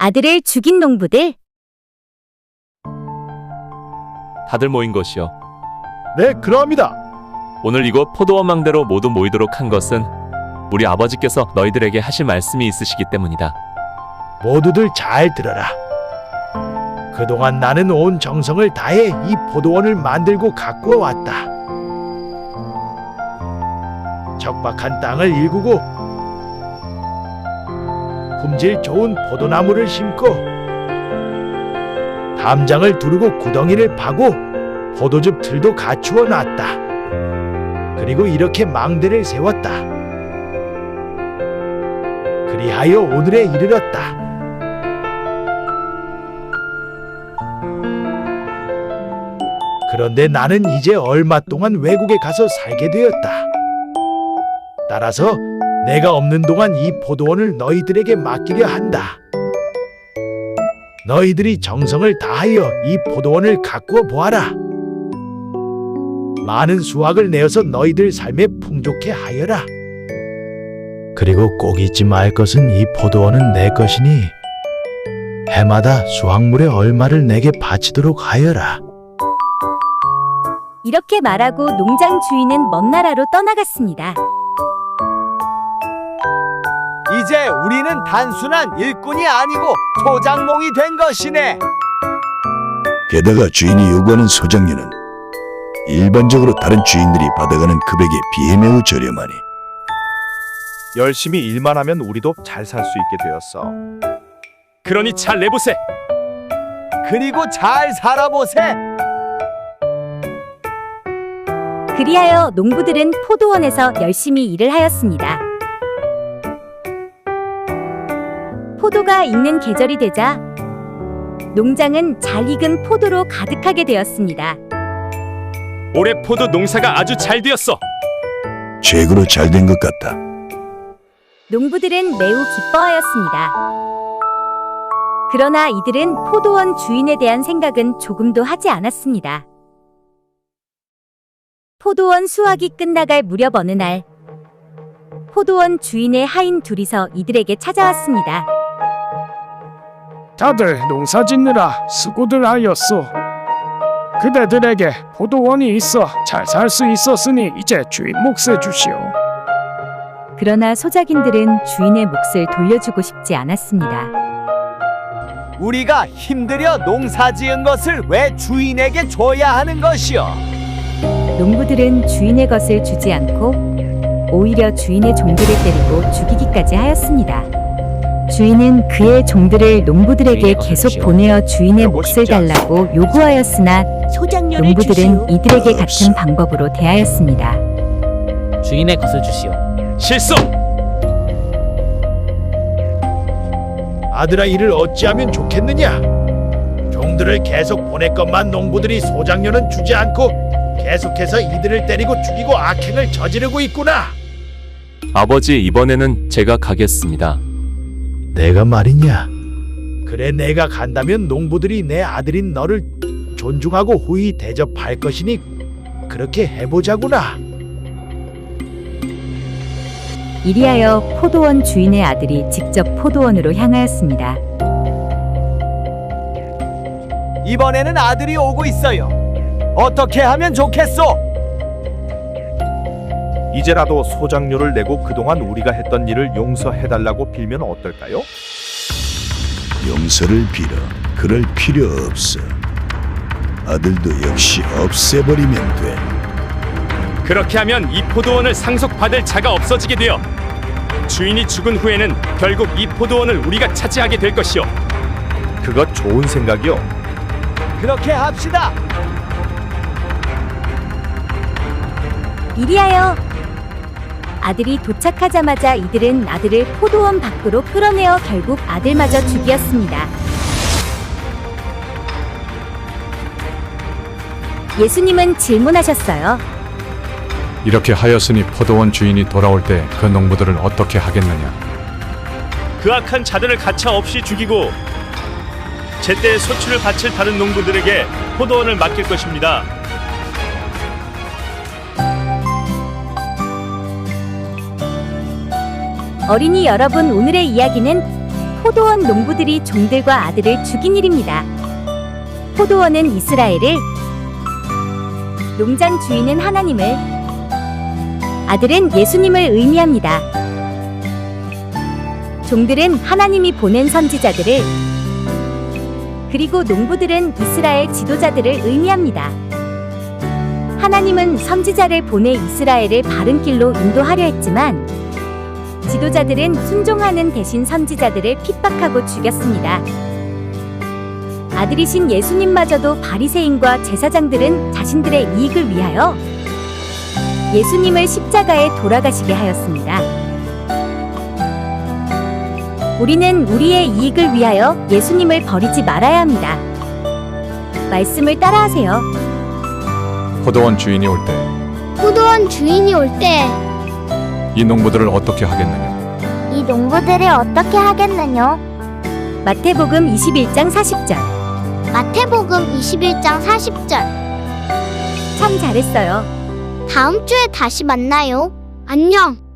아들을 죽인 농부들. 다들 모인 것이요. 네, 그러합니다. 오늘 이곳 포도원 망대로 모두 모이도록 한 것은 우리 아버지께서 너희들에게 하실 말씀이 있으시기 때문이다. 모두들 잘 들어라. 그동안 나는 온 정성을 다해 이 포도원을 만들고 가꾸어 왔다. 척박한 땅을 일구고 품질 좋은 포도나무를 심고 담장을 두르고 구덩이를 파고 포도즙 틀도 갖추어 놨다. 그리고 이렇게 망대를 세웠다. 그리하여 오늘에 이르렀다. 그런데 나는 이제 얼마 동안 외국에 가서 살게 되었다. 따라서 내가 없는 동안 이 포도원을 너희들에게 맡기려 한다. 너희들이 정성을 다하여 이 포도원을 가꾸어 보아라. 많은 수확을 내어서 너희들 삶에 풍족해 하여라. 그리고 꼭 잊지 말 것은 이 포도원은 내 것이니 해마다 수확물의 얼마를 내게 바치도록 하여라. 이렇게 말하고 농장 주인은 먼 나라로 떠나갔습니다. 이제 우리는 단순한 일꾼이 아니고 소장농이 된 것이네. 게다가 주인이 요구하는 소장료는 일반적으로 다른 주인들이 받아가는 금액에 비해 매우 저렴하니 열심히 일만 하면 우리도 잘 살 수 있게 되었어. 그러니 잘 내보세. 그리고 잘 살아보세. 그리하여 농부들은 포도원에서 열심히 일을 하였습니다. 포도가 익는 계절이 되자 농장은 잘 익은 포도로 가득하게 되었습니다. 올해 포도 농사가 아주 잘 되었어. 최고로 잘 된 것 같다. 농부들은 매우 기뻐하였습니다. 그러나 이들은 포도원 주인에 대한 생각은 조금도 하지 않았습니다. 포도원 수확이 끝나갈 무렵 어느 날, 포도원 주인의 하인 둘이서 이들에게 찾아왔습니다. 다들 농사 짓느라 수고들 하였소. 그대들에게 포도원이 있어 잘 살 수 있었으니 이제 주인 몫을 주시오. 그러나 소작인들은 주인의 몫을 돌려주고 싶지 않았습니다. 우리가 힘들여 농사 지은 것을 왜 주인에게 줘야 하는 것이오? 농부들은 주인의 것을 주지 않고 오히려 주인의 종들을 때리고 죽이기까지 하였습니다. 주인은 그의 종들을 농부들에게 계속 보내어 주인의 몫을 달라고 요구하였으나 농부들은 이들에게 같은 방법으로 대하였습니다. 주인의 것을 주시오. 실수. 아들아 이를 어찌하면 좋겠느냐? 종들을 계속 보낼 것만 농부들이 소장료는 주지 않고 계속해서 이들을 때리고 죽이고 악행을 저지르고 있구나. 아버지 이번에는 제가 가겠습니다. 내가 말이냐? 그래 내가 간다면 농부들이 내 아들인 너를 존중하고 후히 대접할 것이니 그렇게 해보자구나. 이리하여 포도원 주인의 아들이 직접 포도원으로 향하였습니다. 이번에는 아들이 오고 있어요. 어떻게 하면 좋겠소? 이제라도 소장료를 내고 그동안 우리가 했던 일을 용서해달라고 빌면 어떨까요? 용서를 빌어 그럴 필요 없어. 아들도 역시 없애버리면 돼. 그렇게 하면 이 포도원을 상속받을 자가 없어지게 되어 주인이 죽은 후에는 결국 이 포도원을 우리가 차지하게 될 것이오. 그것 좋은 생각이요. 그렇게 합시다. 이리하여 아들이 도착하자마자 이들은 아들을 포도원 밖으로 끌어내어 결국 아들마저 죽이었습니다. 예수님은 질문하셨어요. 이렇게 하였으니 포도원 주인이 돌아올 때 그 농부들을 어떻게 하겠느냐? 그 악한 자들을 가차 없이 죽이고 제때 소출을 바칠 다른 농부들에게 포도원을 맡길 것입니다. 어린이 여러분 오늘의 이야기는 포도원 농부들이 종들과 아들을 죽인 일입니다. 포도원은 이스라엘을, 농장 주인은 하나님을, 아들은 예수님을 의미합니다. 종들은 하나님이 보낸 선지자들을, 그리고 농부들은 이스라엘 지도자들을 의미합니다. 하나님은 선지자를 보내 이스라엘을 바른 길로 인도하려 했지만 지도자들은 순종하는 대신 선지자들을 핍박하고 죽였습니다. 아들이신 예수님마저도 바리새인과 제사장들은 자신들의 이익을 위하여 예수님을 십자가에 돌아가시게 하였습니다. 우리는 우리의 이익을 위하여 예수님을 버리지 말아야 합니다. 말씀을 따라하세요. 포도원 주인이 올 때 이 포도원 주인이 올때이 농부들을 어떻게 하겠느냐? 농부들을 어떻게 하겠느냐? 마태복음 21장 40절. 마태복음 21장 40절. 참 잘했어요. 다음 주에 다시 만나요. 안녕.